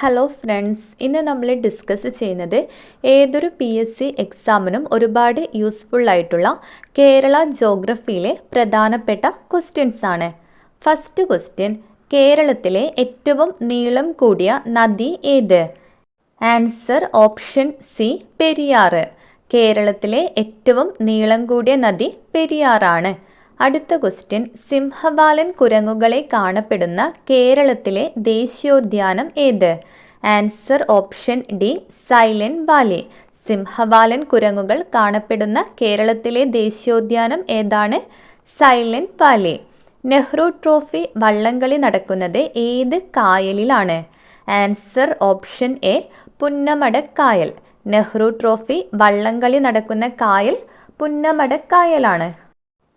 Hello friends ഇന്ന് നമ്മൾ discuss ചെയ്യുന്നത് ഏതൊരു പി എസ് സി എക്സാമിനും ഒരുപാട് യൂസ്ഫുൾ ആയിട്ടുള്ള കേരള ജോഗ്രഫിയിലെ പ്രധാനപ്പെട്ട ക്വസ്റ്റ്യൻസ് ആണ്. ഫസ്റ്റ് ക്വസ്റ്റ്യൻ കേരളത്തിലെ ഏറ്റവും നീളം കൂടിയ നദി ഏത്? Answer option C Periyar. കേരളത്തിലെ ഏറ്റവും നീളം കൂടിയ നദി പെരിയാറാണ്. അടുത്ത ക്വസ്റ്റ്യൻ സിംഹവാലൻ കുരങ്ങുകളെ കാണപ്പെടുന്ന കേരളത്തിലെ ദേശീയോദ്യാനം ഏത്? Answer option D silent valley. സിംഹവാലൻ കുരങ്ങുകൾ കാണപ്പെടുന്ന കേരളത്തിലെ ദേശീയോദ്യാനം ഏതാണ്? Silent Valley. നെഹ്റു ട്രോഫി വള്ളംകളി നടക്കുന്നത് ഏത് കായലിലാണ്? ആൻസർ ഓപ്ഷൻ എ പുന്നമടക്കായൽ നെഹ്റു ട്രോഫി വള്ളംകളി നടക്കുന്ന കായൽ പുന്നമടക്കായലാണ്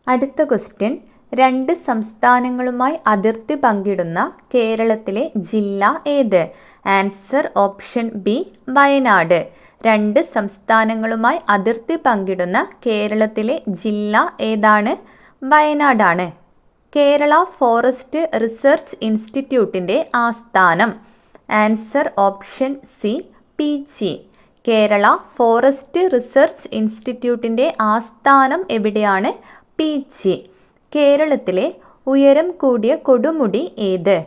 അടുത്ത ക്വസ്റ്റ്യൻ. രണ്ട് സംസ്ഥാനങ്ങളുമായി അതിർത്തി പങ്കിടുന്ന കേരളത്തിലെ ജില്ല ഏത്? Answer option B Wayanad. രണ്ട് സംസ്ഥാനങ്ങളുമായി അതിർത്തി പങ്കിടുന്ന കേരളത്തിലെ ജില്ല ഏതാണ്? വയനാടാണ്. കേരള ഫോറസ്റ്റ് റിസർച്ച് ഇൻസ്റ്റിറ്റ്യൂട്ടിന്റെ ആസ്ഥാനം. Answer option C P G Kerala forest research ഇൻസ്റ്റിറ്റ്യൂട്ടിന്റെ ആസ്ഥാനം എവിടെയാണ്? പീച്ചി. കേരളത്തിലെ ഉയരം കൂടിയ കൊടുമുടി ഏത്?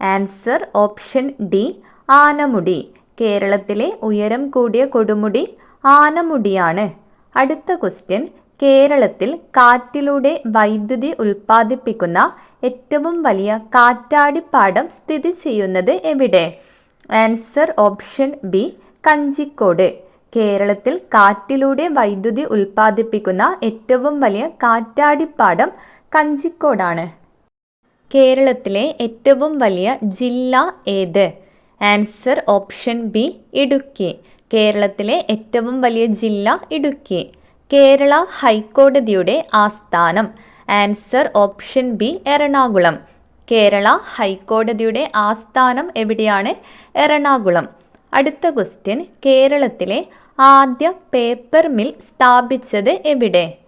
Answer option D Anamudi. കേരളത്തിലെ ഉയരം കൂടിയ കൊടുമുടി ആനമുടിയാണ്. അടുത്ത ക്വസ്റ്റ്യൻ കേരളത്തിൽ കാറ്റിലൂടെ വൈദ്യുതി ഉൽപ്പാദിപ്പിക്കുന്ന ഏറ്റവും വലിയ കാറ്റാടിപ്പാടം സ്ഥിതി ചെയ്യുന്നത് എവിടെ? Answer option B Kanjikode. കേരളത്തിൽ കാറ്റിലൂടെ വൈദ്യുതി ഉൽപ്പാദിപ്പിക്കുന്ന ഏറ്റവും വലിയ കാറ്റാടിപ്പാടം കഞ്ചിക്കോടാണ്. കേരളത്തിലെ ഏറ്റവും വലിയ ജില്ല ഏത്? Answer option B Idukki. കേരളത്തിലെ ഏറ്റവും വലിയ ജില്ല ഇടുക്കി. കേരള ഹൈക്കോടതിയുടെ ആസ്ഥാനം. Answer option B Ernakulam. Kerala ഹൈക്കോടതിയുടെ ആസ്ഥാനം എവിടെയാണ്? എറണാകുളം. അടുത്ത ക്വസ്റ്റ്യൻ കേരളത്തിലെ ആദ്യ പേപ്പർ മിൽ സ്ഥാപിച്ചത് എവിടെ?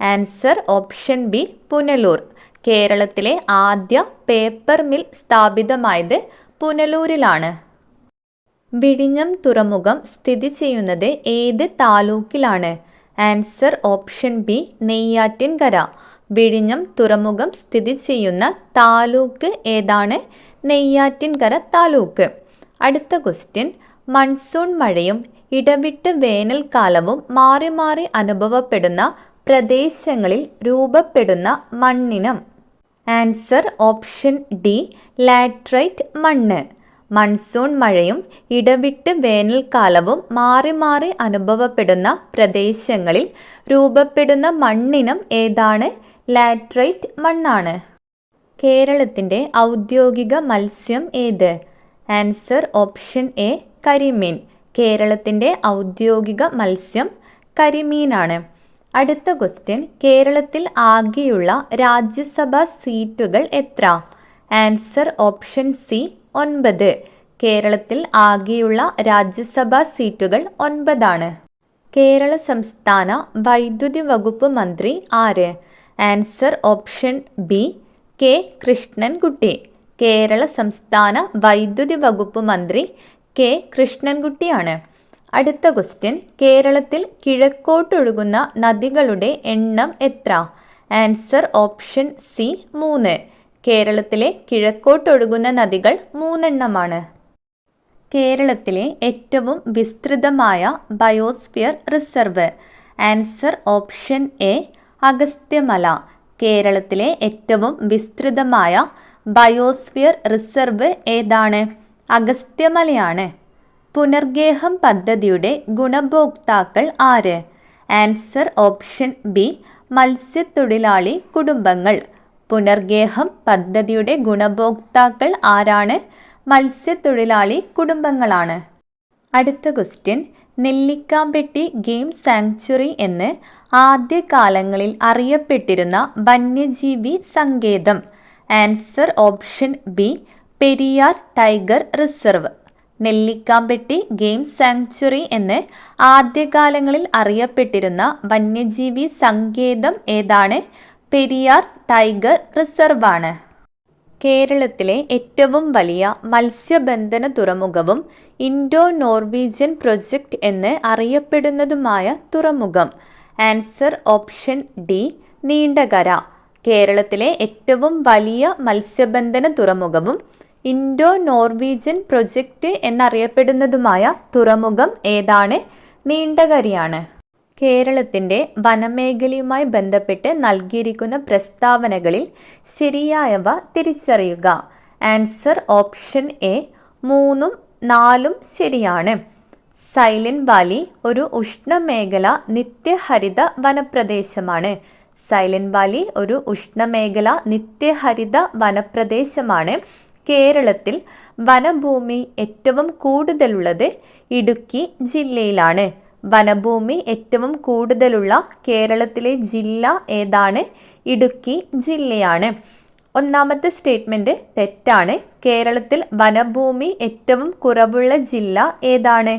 Answer option B Punalur. കേരളത്തിലെ ആദ്യ പേപ്പർ മിൽ സ്ഥാപിതമായത് പുനലൂരിലാണ്. വിഴിഞ്ഞം തുറമുഖം സ്ഥിതി ചെയ്യുന്നത് ഏത് താലൂക്കിലാണ്? Answer option B Neyyattinkara. വിഴിഞ്ഞം തുറമുഖം സ്ഥിതി ചെയ്യുന്ന താലൂക്ക് ഏതാണ്? നെയ്യാറ്റിൻകര താലൂക്ക്. അടുത്ത ക്വസ്റ്റ്യൻ മൺസൂൺ മഴയും ഇടവിട്ട് വേനൽക്കാലവും മാറി മാറി അനുഭവപ്പെടുന്ന പ്രദേശങ്ങളിൽ രൂപപ്പെടുന്ന മണ്ണിനം. ആൻസർ ഓപ്ഷൻ ഡി ലാട്രൈറ്റ് മണ്ണ്. മൺസൂൺ മഴയും ഇടവിട്ട് വേനൽക്കാലവും മാറി മാറി അനുഭവപ്പെടുന്ന പ്രദേശങ്ങളിൽ രൂപപ്പെടുന്ന മണ്ണിനം ഏതാണ്? ലാട്രൈറ്റ് മണ്ണാണ്. കേരളത്തിന്റെ ഔദ്യോഗിക മത്സ്യം ഏത്? ആൻസർ ഓപ്ഷൻ എ കരിമീൻ. കേരളത്തിന്റെ ഔദ്യോഗിക മത്സ്യം കരിമീനാണ്. അടുത്ത ക്വസ്റ്റ്യൻ കേരളത്തിൽ ആകെയുള്ള രാജ്യസഭാ സീറ്റുകൾ എത്ര? ആൻസർ ഓപ്ഷൻ സി ഒൻപത്. കേരളത്തിൽ ആകെയുള്ള രാജ്യസഭാ സീറ്റുകൾ ഒൻപതാണ്. കേരള സംസ്ഥാന വൈദ്യുതി വകുപ്പ് മന്ത്രി ആര്? Answer option B K Krishnankutty. Kerala സംസ്ഥാന വൈദ്യുതി വകുപ്പ് മന്ത്രി കെ. കൃഷ്ണൻകുട്ടിയാണ്. അടുത്ത ക്വസ്റ്റ്യൻ കേരളത്തിൽ കിഴക്കോട്ടൊഴുകുന്ന നദികളുടെ എണ്ണം എത്ര? ആൻസർ ഓപ്ഷൻ സി മൂന്ന്. കേരളത്തിലെ കിഴക്കോട്ടൊഴുകുന്ന നദികൾ മൂന്നെണ്ണമാണ്. കേരളത്തിലെ ഏറ്റവും വിസ്തൃതമായ biosphere reserve. Answer option A Agasthyamala. കേരളത്തിലെ ഏറ്റവും വിസ്തൃതമായ ബയോസ്ഫിയർ റിസർവ് ഏതാണ്? അഗസ്ത്യമലയാണ്. പുനർഗേഹം പദ്ധതിയുടെ ഗുണഭോക്താക്കൾ ആര്? ആൻസർ ഓപ്ഷൻ ബി മത്സ്യത്തൊഴിലാളി കുടുംബങ്ങൾ. പുനർഗേഹം പദ്ധതിയുടെ ഗുണഭോക്താക്കൾ ആരാണ്? മത്സ്യത്തൊഴിലാളി കുടുംബങ്ങളാണ്. അടുത്ത ക്വസ്റ്റ്യൻ നെല്ലിക്കാമ്പെട്ടി ഗെയിം സാങ്ച്വറി എന്ന് ആദ്യകാലങ്ങളിൽ അറിയപ്പെട്ടിരുന്ന വന്യജീവി സങ്കേതം. Answer option B Periyar tiger reserve. Nellikampetty game sanctuary എന്ന് ആദ്യകാലങ്ങളിൽ അറിയപ്പെട്ടിരുന്ന വന്യജീവി സങ്കേതം ഏതാണ്? പെരിയാർ ടൈഗർ റിസർവാണ്. കേരളത്തിലെ ഏറ്റവും വലിയ മത്സ്യബന്ധന തുറമുഖവും ഇൻഡോ നോർവീജിയൻ പ്രൊജക്ട് എന്ന് അറിയപ്പെടുന്നതുമായ തുറമുഖം. Answer option D Neendakara. കേരളത്തിലെ ഏറ്റവും വലിയ മത്സ്യബന്ധന തുറമുഖവും ഇൻഡോ നോർവീജിയൻ പ്രൊജക്റ്റ് എന്നറിയപ്പെടുന്നതുമായ തുറമുഖം ഏതാണ്? നീണ്ടകരയാണ്. കേരളത്തിന്റെ വനമേഖലയുമായി ബന്ധപ്പെട്ട് നൽകിയിരിക്കുന്ന പ്രസ്താവനകളിൽ ശരിയായവ തിരിച്ചറിയുക. ആൻസർ ഓപ്ഷൻ എ മൂന്നും നാലും ശരിയാണ്. സൈലന്റ് വാലി ഒരു ഉഷ്ണമേഖല നിത്യഹരിത വനപ്രദേശമാണ്. സൈലന്റ് വാലി ഒരു ഉഷ്ണമേഖല നിത്യഹരിത വനപ്രദേശമാണ്. കേരളത്തിൽ വനഭൂമി ഏറ്റവും കൂടുതലുള്ളത് ഇടുക്കി ജില്ലയിലാണ്. വനഭൂമി ഏറ്റവും കൂടുതലുള്ള കേരളത്തിലെ ജില്ല ഏതാണ്? ഇടുക്കി ജില്ലയാണ്. ഒന്നാമത്തെ സ്റ്റേറ്റ്മെന്റ് തെറ്റാണ്. കേരളത്തിൽ വനഭൂമി ഏറ്റവും കുറവുള്ള ജില്ല ഏതാണ്?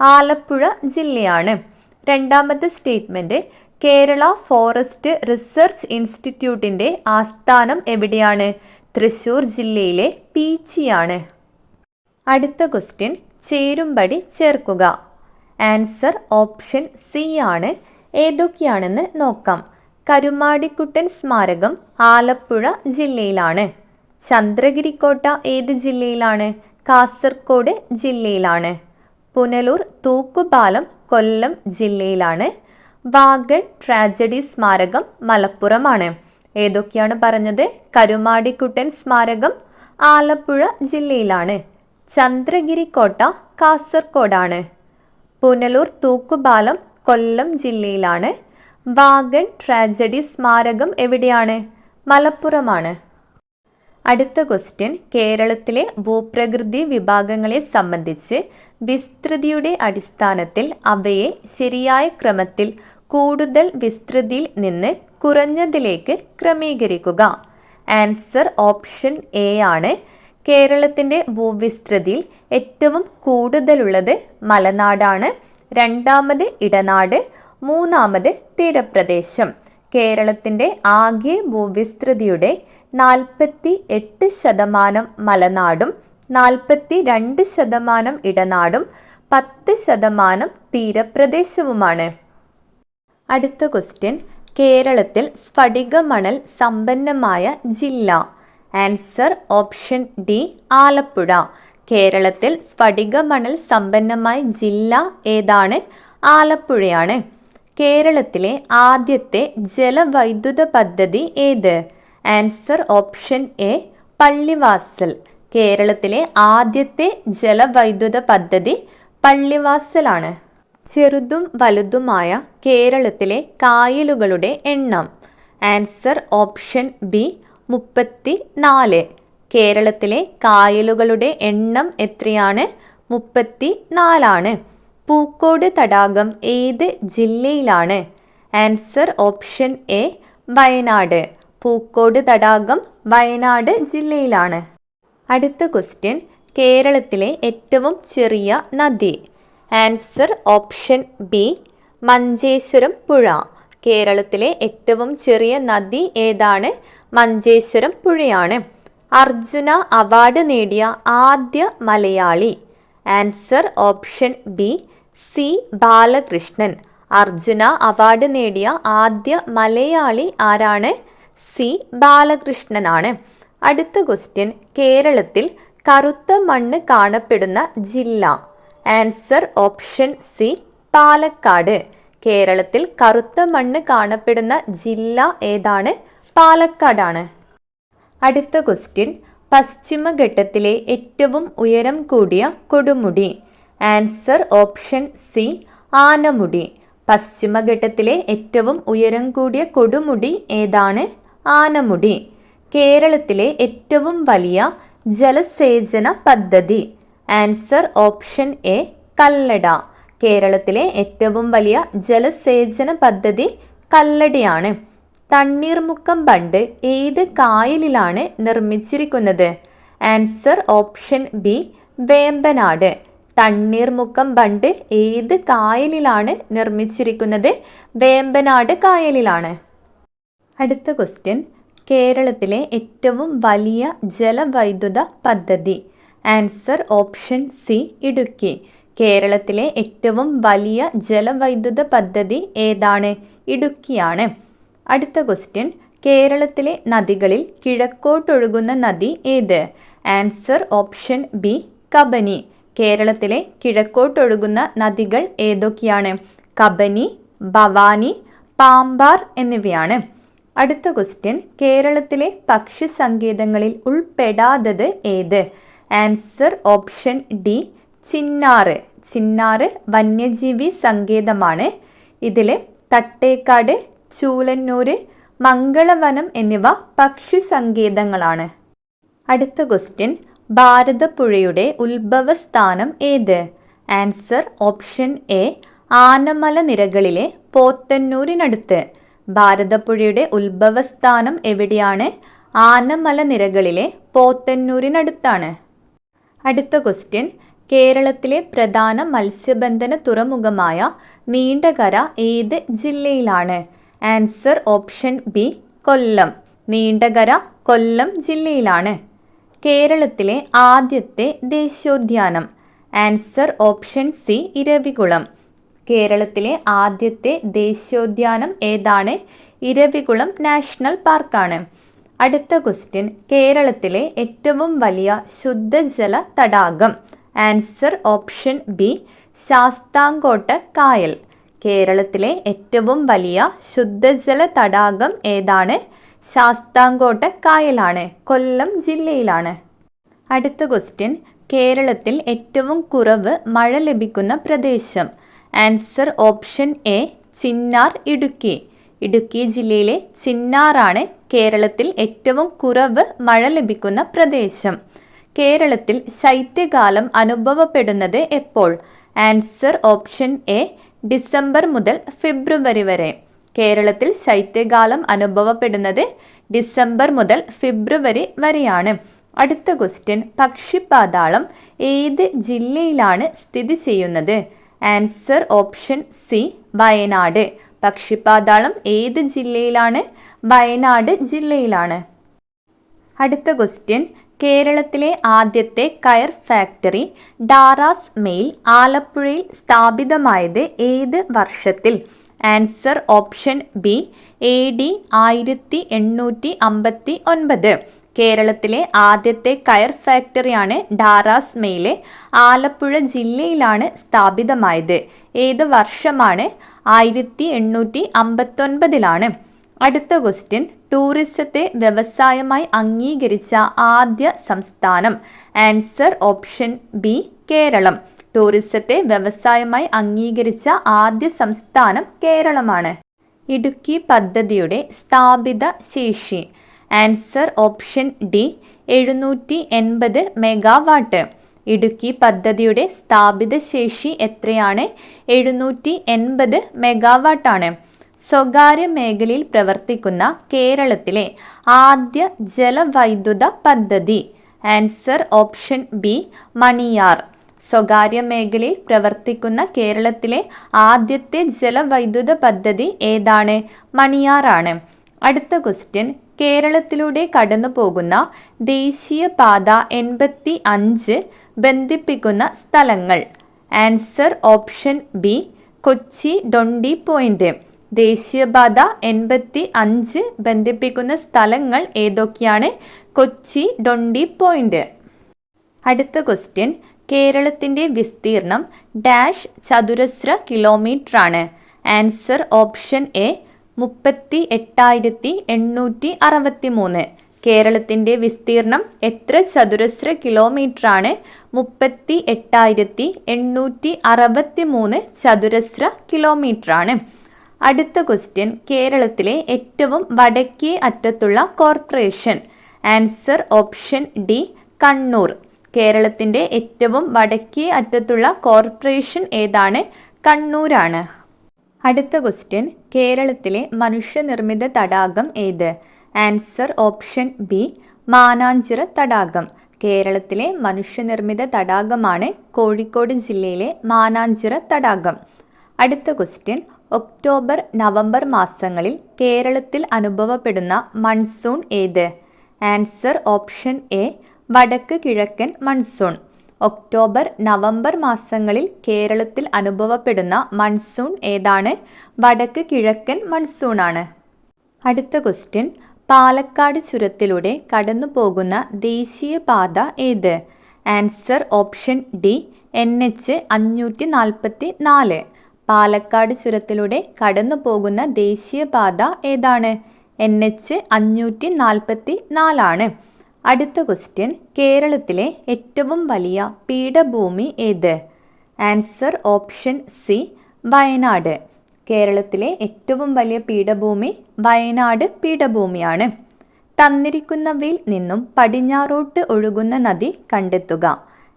ആലപ്പുഴ ജില്ലയാണ്. രണ്ടാമത്തെ സ്റ്റേറ്റ്മെന്റ് കേരള ഫോറസ്റ്റ് റിസർച്ച് ഇൻസ്റ്റിറ്റ്യൂട്ടിന്റെ ആസ്ഥാനം എവിടെയാണ്? തൃശ്ശൂർ ജില്ലയിലെ പീച്ചിയാണ്. അടുത്ത ക്വസ്റ്റ്യൻ ചേരുംപടി ചേർക്കുക. ആൻസർ ഓപ്ഷൻ സി ആണ്. ഏതൊക്കെയാണെന്ന് നോക്കാം. കരുമാടിക്കുട്ടൻ സ്മാരകം ആലപ്പുഴ ജില്ലയിലാണ്. ചന്ദ്രഗിരിക്കോട്ട ഏത് ജില്ലയിലാണ്? കാസർഗോഡ് ജില്ലയിലാണ്. പുനലൂർ തൂക്കുപാലം കൊല്ലം ജില്ലയിലാണ്. വാഗൺ ട്രാജഡി സ്മാരകം മലപ്പുറമാണ്. ഏതൊക്കെയാണ് പറഞ്ഞത്? കരുമാടിക്കുട്ടൻ സ്മാരകം ആലപ്പുഴ ജില്ലയിലാണ്. ചന്ദ്രഗിരിക്കോട്ട കാസർഗോഡാണ് പുനലൂർ തൂക്കുപാലം കൊല്ലം ജില്ലയിലാണ്. വാഗൺ ട്രാജഡി സ്മാരകം എവിടെയാണ്? മലപ്പുറമാണ്. അടുത്ത ക്വസ്റ്റ്യൻ. കേരളത്തിലെ ഭൂപ്രകൃതി വിഭാഗങ്ങളെ സംബന്ധിച്ച് വിസ്തൃതിയുടെ അടിസ്ഥാനത്തിൽ അവയെ ശരിയായ ക്രമത്തിൽ കൂടുതൽ വിസ്തൃതിയിൽ നിന്ന് കുറഞ്ഞതിലേക്ക് ക്രമീകരിക്കുക. ആൻസർ ഓപ്ഷൻ എ ആണ്. കേരളത്തിന്റെ ഭൂവിസ്തൃതിയിൽ ഏറ്റവും കൂടുതലുള്ളത് മലനാടാണ്. രണ്ടാമത് ഇടനാട് മൂന്നാമത് തീരപ്രദേശം. കേരളത്തിന്റെ ആകെ ഭൂവിസ്തൃതിയുടെ നാൽപ്പത്തി എട്ട് ശതമാനം മലനാടും നാൽപ്പത്തി രണ്ട് ശതമാനം ഇടനാടും പത്ത് ശതമാനം തീരപ്രദേശവുമാണ്. അടുത്ത ക്വസ്റ്റ്യൻ കേരളത്തിൽ സ്ഫടിക മണൽ സമ്പന്നമായ ജില്ല. Answer option D Alappuzha. കേരളത്തിൽ സ്ഫടിക മണൽ സമ്പന്നമായ ജില്ല ഏതാണ്? ആലപ്പുഴയാണ്. കേരളത്തിലെ ആദ്യത്തെ ജലവൈദ്യുത പദ്ധതി ഏത്? Answer option A Pallivasal. കേരളത്തിലെ ആദ്യത്തെ ജലവൈദ്യുത പദ്ധതി പള്ളിവാസലാണ്. ചെറുതും വലുതുമായ കേരളത്തിലെ കായലുകളുടെ എണ്ണം. ആൻസർ ഓപ്ഷൻ ബി മുപ്പത്തി നാല് കേരളത്തിലെ കായലുകളുടെ എണ്ണം എത്രയാണ്? മുപ്പത്തി നാലാണ് പൂക്കോട് തടാകം ഏത് ജില്ലയിലാണ്? Answer option A Wayanad. Pookode തടാകം വയനാട് ജില്ലയിലാണ്. അടുത്ത ക്വസ്റ്റ്യൻ കേരളത്തിലെ ഏറ്റവും ചെറിയ നദി. ആൻസർ ഓപ്ഷൻ ബി മഞ്ചേശ്വരം പുഴ. കേരളത്തിലെ ഏറ്റവും ചെറിയ നദി ഏതാണ്? മഞ്ചേശ്വരം പുഴയാണ്. അർജുന അവാർഡ് നേടിയ ആദ്യ Malayali. Answer option B C Balakrishnan. Arjuna award നേടിയ ആദ്യ മലയാളി ആരാണ്? സി ബാലകൃഷ്ണനാണ്. അടുത്ത ക്വസ്റ്റ്യൻ കേരളത്തിൽ കറുത്ത മണ്ണ് കാണപ്പെടുന്ന ജില്ല. Answer option C Palakkad. കേരളത്തിൽ കറുത്ത മണ്ണ് കാണപ്പെടുന്ന ജില്ല ഏതാണ്? പാലക്കാടാണ്. അടുത്ത ക്വസ്റ്റ്യൻ പശ്ചിമഘട്ടത്തിലെ ഏറ്റവും ഉയരം കൂടിയ കൊടുമുടി. Answer option C Anamudi. പശ്ചിമഘട്ടത്തിലെ ഏറ്റവും ഉയരം കൂടിയ കൊടുമുടി ഏതാണ്? ആനമുടി. കേരളത്തിലെ ഏറ്റവും വലിയ ജലസേചന പദ്ധതി. Answer option A Kallada. കേരളത്തിലെ ഏറ്റവും വലിയ ജലസേചന പദ്ധതി കല്ലടയാണ്. തണ്ണീർമുക്കം ബണ്ട് ഏത് കായലിലാണ് നിർമ്മിച്ചിരിക്കുന്നത്? Answer option B Vembanad. Thanneermukkom bund ഏത് കായലിലാണ് നിർമ്മിച്ചിരിക്കുന്നത്? വേമ്പനാട് കായലിലാണ്. അടുത്ത ക്വസ്റ്റ്യൻ. കേരളത്തിലെ ഏറ്റവും വലിയ ജലവൈദ്യുത പദ്ധതി ആൻസർ ഓപ്ഷൻ സി ഇടുക്കി. കേരളത്തിലെ ഏറ്റവും വലിയ ജലവൈദ്യുത പദ്ധതി ഏതാണ്? ഇടുക്കിയാണ്. അടുത്ത ക്വസ്റ്റ്യൻ കേരളത്തിലെ നദികളിൽ കിഴക്കോട്ടൊഴുകുന്ന നദി ഏത്? Answer option B Kabini. കേരളത്തിലെ കിഴക്കോട്ടൊഴുകുന്ന നദികൾ ഏതൊക്കെയാണ്? കബനി ഭവാനി പാമ്പാർ എന്നിവയാണ്. അടുത്ത ക്വസ്റ്റ്യൻ കേരളത്തിലെ പക്ഷി സങ്കേതങ്ങളിൽ ഉൾപ്പെടാത്തത് ഏത്? Answer option D Chinnar. Chinnar വന്യജീവി സങ്കേതമാണ്. ഇതിൽ തട്ടേക്കാട് ചൂലന്നൂര് മംഗളവനം എന്നിവ പക്ഷി സങ്കേതങ്ങളാണ്. അടുത്ത ക്വസ്റ്റ്യൻ ഭാരതപ്പുഴയുടെ ഉത്ഭവസ്ഥാനം ഏത്? ആൻസർ ഓപ്ഷൻ എ ആനമല നിരകളിലെ പോത്തന്നൂരിനടുത്ത്. ഭാരതപ്പുഴയുടെ ഉത്ഭവസ്ഥാനം എവിടെയാണ്? ആനമല നിരകളിലെ പോത്തന്നൂരിനടുത്താണ്. അടുത്ത ക്വസ്റ്റ്യൻ. കേരളത്തിലെ പ്രധാന മത്സ്യബന്ധന തുറമുഖമായ നീണ്ടകര ഏത് ജില്ലയിലാണ്? Answer option B Kollam. Neendakara Kollam ജില്ലയിലാണ്. കേരളത്തിലെ ആദ്യത്തെ ദേശീയോദ്യാനം. Answer option C Eravikulam. കേരളത്തിലെ ആദ്യത്തെ ദേശീയോദ്യാനം ഏതാണ്? ഇരവികുളം നാഷണൽ പാർക്കാണ്. അടുത്ത ക്വസ്റ്റ്യൻ കേരളത്തിലെ ഏറ്റവും വലിയ ശുദ്ധജല തടാകം. ആൻസർ ഓപ്ഷൻ ബി ശാസ്താംകോട്ട കായൽ. കേരളത്തിലെ ഏറ്റവും വലിയ ശുദ്ധജല തടാകം ഏതാണ്? ശാസ്താംകോട്ട കായലാണ്. കൊല്ലം ജില്ലയിലാണ്. അടുത്ത ക്വസ്റ്റ്യൻ കേരളത്തിൽ ഏറ്റവും കുറവ് മഴ ലഭിക്കുന്ന പ്രദേശം. Answer option A Chinnar Idukki. Idukki ജില്ലയിലെ ചിന്നാറാണ് കേരളത്തിൽ ഏറ്റവും കുറവ് മഴ ലഭിക്കുന്ന പ്രദേശം. കേരളത്തിൽ ശൈത്യകാലം അനുഭവപ്പെടുന്നത് എപ്പോൾ? ആൻസർ ഓപ്ഷൻ എ ഡിസംബർ മുതൽ ഫെബ്രുവരി വരെ. കേരളത്തിൽ ശൈത്യകാലം അനുഭവപ്പെടുന്നത് ഡിസംബർ മുതൽ ഫെബ്രുവരി വരെയാണ്. അടുത്ത ക്വസ്റ്റ്യൻ പക്ഷിപാതാളം ഏത് ജില്ലയിലാണ് സ്ഥിതി ചെയ്യുന്നത്? Answer option C Wayanad. Pakshipathalam ഏത് ജില്ലയിലാണ്? വയനാട് ജില്ലയിലാണ്. അടുത്ത ക്വസ്റ്റ്യൻ കേരളത്തിലെ ആദ്യത്തെ കയർ ഫാക്ടറി ഡാറാസ് മെയിൽ ആലപ്പുഴയിൽ സ്ഥാപിതമായത് ഏത് വർഷത്തിൽ? Answer option B A D ആയിരത്തി എണ്ണൂറ്റി അമ്പത്തി ഒൻപത് കേരളത്തിലെ ആദ്യത്തെ കയർ ഫാക്ടറിയാണ് ഡാറാസ് മെയിലെ ആലപ്പുഴ ജില്ലയിലാണ് സ്ഥാപിതമായത്. ഏത് വർഷമാണ് ആയിരത്തി എണ്ണൂറ്റി അമ്പത്തൊൻപതിലാണ് അടുത്ത ക്വസ്റ്റ്യൻ ടൂറിസത്തെ വ്യവസായമായി അംഗീകരിച്ച ആദ്യ സംസ്ഥാനം. Answer option B Keralam. ടൂറിസത്തെ വ്യവസായമായി അംഗീകരിച്ച ആദ്യ സംസ്ഥാനം കേരളമാണ്. ഇടുക്കി പദ്ധതിയുടെ സ്ഥാപിത ശേഷി. ആൻസർ ഓപ്ഷൻ ഡി എഴുന്നൂറ്റി എൺപത് മെഗാവാട്ട് ഇടുക്കി പദ്ധതിയുടെ സ്ഥാപിത ശേഷി എത്രയാണ്? എഴുന്നൂറ്റി എൺപത് മെഗാവാട്ടാണ്. സ്വകാര്യ മേഖലയിൽ പ്രവർത്തിക്കുന്ന കേരളത്തിലെ ആദ്യ ജലവൈദ്യുത പദ്ധതി. Answer option B Maniyar. സ്വകാര്യ മേഖലയിൽ പ്രവർത്തിക്കുന്ന കേരളത്തിലെ ആദ്യത്തെ ജലവൈദ്യുത പദ്ധതി ഏതാണ്? മണിയാറാണ്. അടുത്ത ക്വസ്റ്റ്യൻ കേരളത്തിലൂടെ കടന്നു പോകുന്ന ദേശീയപാത എൺപത്തി അഞ്ച് ബന്ധിപ്പിക്കുന്ന സ്ഥലങ്ങൾ. Answer option B Kochi ഡൊണ്ടി point. ദേശീയപാത എൺപത്തി അഞ്ച് ബന്ധിപ്പിക്കുന്ന സ്ഥലങ്ങൾ ഏതൊക്കെയാണ്? കൊച്ചി ഡൊണ്ടി പോയിന്റ്. അടുത്ത ക്വസ്റ്റ്യൻ കേരളത്തിന്റെ വിസ്തീർണം ഡാഷ് ചതുരശ്ര കിലോമീറ്ററാണ്. ആൻസർ ഓപ്ഷൻ എ മുപ്പത്തി എട്ടായിരത്തി എണ്ണൂറ്റി അറുപത്തി മൂന്ന് കേരളത്തിന്റെ വിസ്തീർണം എത്ര ചതുരശ്ര കിലോമീറ്റർ ആണ് മുപ്പത്തി എട്ടായിരത്തി എണ്ണൂറ്റി അറുപത്തി മൂന്ന് ചതുരശ്ര കിലോമീറ്റർ ആണ് അടുത്ത ക്വസ്റ്റ്യൻ കേരളത്തിലെ ഏറ്റവും വടക്കേ അറ്റത്തുള്ള corporation. Answer option D Kannur. കേരളത്തിന്റെ ഏറ്റവും വടക്കേ അറ്റത്തുള്ള കോർപ്പറേഷൻ ഏതാണ്? കണ്ണൂരാണ്. അടുത്ത ക്വസ്റ്റ്യൻ കേരളത്തിലെ മനുഷ്യനിർമ്മിത തടാകം ഏത്? ആൻസർ ഓപ്ഷൻ ബി മാനാഞ്ചിറ തടാകം. കേരളത്തിലെ മനുഷ്യനിർമ്മിത തടാകമാണ് കോഴിക്കോട് ജില്ലയിലെ മാനാഞ്ചിറ തടാകം. അടുത്ത ക്വസ്റ്റ്യൻ ഒക്ടോബർ നവംബർ മാസങ്ങളിൽ കേരളത്തിൽ അനുഭവപ്പെടുന്ന മൺസൂൺ ഏത്? ആൻസർ ഓപ്ഷൻ എ വടക്ക് കിഴക്കൻ മൺസൂൺ. ഒക്ടോബർ നവംബർ മാസങ്ങളിൽ കേരളത്തിൽ അനുഭവപ്പെടുന്ന മൺസൂൺ ഏതാണ്? വടക്ക് കിഴക്കൻ മൺസൂണാണ്. അടുത്ത ക്വസ്റ്റ്യൻ പാലക്കാട് ചുരത്തിലൂടെ കടന്നു പോകുന്ന ദേശീയപാത ഏത്? Answer option D N H അഞ്ഞൂറ്റി നാൽപ്പത്തി നാല് പാലക്കാട് ചുരത്തിലൂടെ കടന്നു പോകുന്ന ദേശീയപാത ഏതാണ്? എൻ എച്ച് അഞ്ഞൂറ്റി നാൽപ്പത്തി നാലാണ് അടുത്ത ക്വസ്റ്റ്യൻ കേരളത്തിലെ ഏറ്റവും വലിയ പീഠഭൂമി ഏത്? Answer option C Wayanad. കേരളത്തിലെ ഏറ്റവും വലിയ പീഠഭൂമി വയനാട് പീഠഭൂമിയാണ്. തന്നിരിക്കുന്നവയിൽ നിന്നും പടിഞ്ഞാറോട്ട് ഒഴുകുന്ന നദി കണ്ടെത്തുക.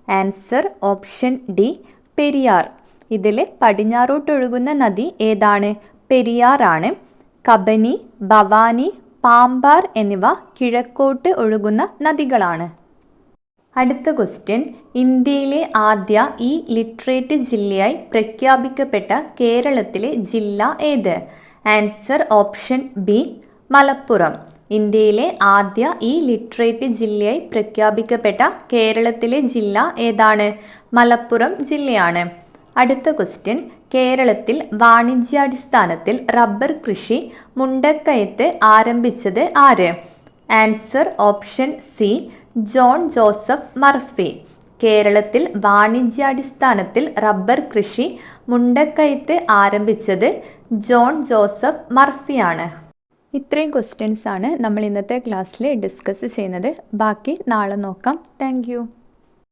Answer option D Periyar. ഇതിൽ പടിഞ്ഞാറോട്ട് ഒഴുകുന്ന നദി ഏതാണ്? പെരിയാറാണ് കബനി ഭവാനി പാമ്പാർ എന്നിവ കിഴക്കോട്ട് ഒഴുകുന്ന നദികളാണ്. അടുത്ത ക്വസ്റ്റ്യൻ ഇന്ത്യയിലെ ആദ്യ ഇ ലിറ്ററേറ്റ് ജില്ലയായി പ്രഖ്യാപിക്കപ്പെട്ട കേരളത്തിലെ ജില്ല ഏത്? Answer option B Malappuram. ഇന്ത്യയിലെ ആദ്യ ഇ ലിറ്ററേറ്റ് ജില്ലയായി പ്രഖ്യാപിക്കപ്പെട്ട കേരളത്തിലെ ജില്ല ഏതാണ്? മലപ്പുറം ജില്ലയാണ്. അടുത്ത ക്വസ്റ്റ്യൻ കേരളത്തിൽ വാണിജ്യാടിസ്ഥാനത്തിൽ റബ്ബർ കൃഷി മുണ്ടക്കയത്ത് ആരംഭിച്ചത് ആര്? Answer option C John Joseph Murphy. കേരളത്തിൽ വാണിജ്യാടിസ്ഥാനത്തിൽ റബ്ബർ കൃഷി മുണ്ടക്കയത്ത് ആരംഭിച്ചത് ജോൺ ജോസഫ് മർഫിയാണ്. ഇത്രയും ക്വസ്റ്റ്യൻസ് ആണ് നമ്മൾ ഇന്നത്തെ ക്ലാസ്സിൽ ഡിസ്കസ് ചെയ്യുന്നത്. ബാക്കി നാളെ നോക്കാം. താങ്ക്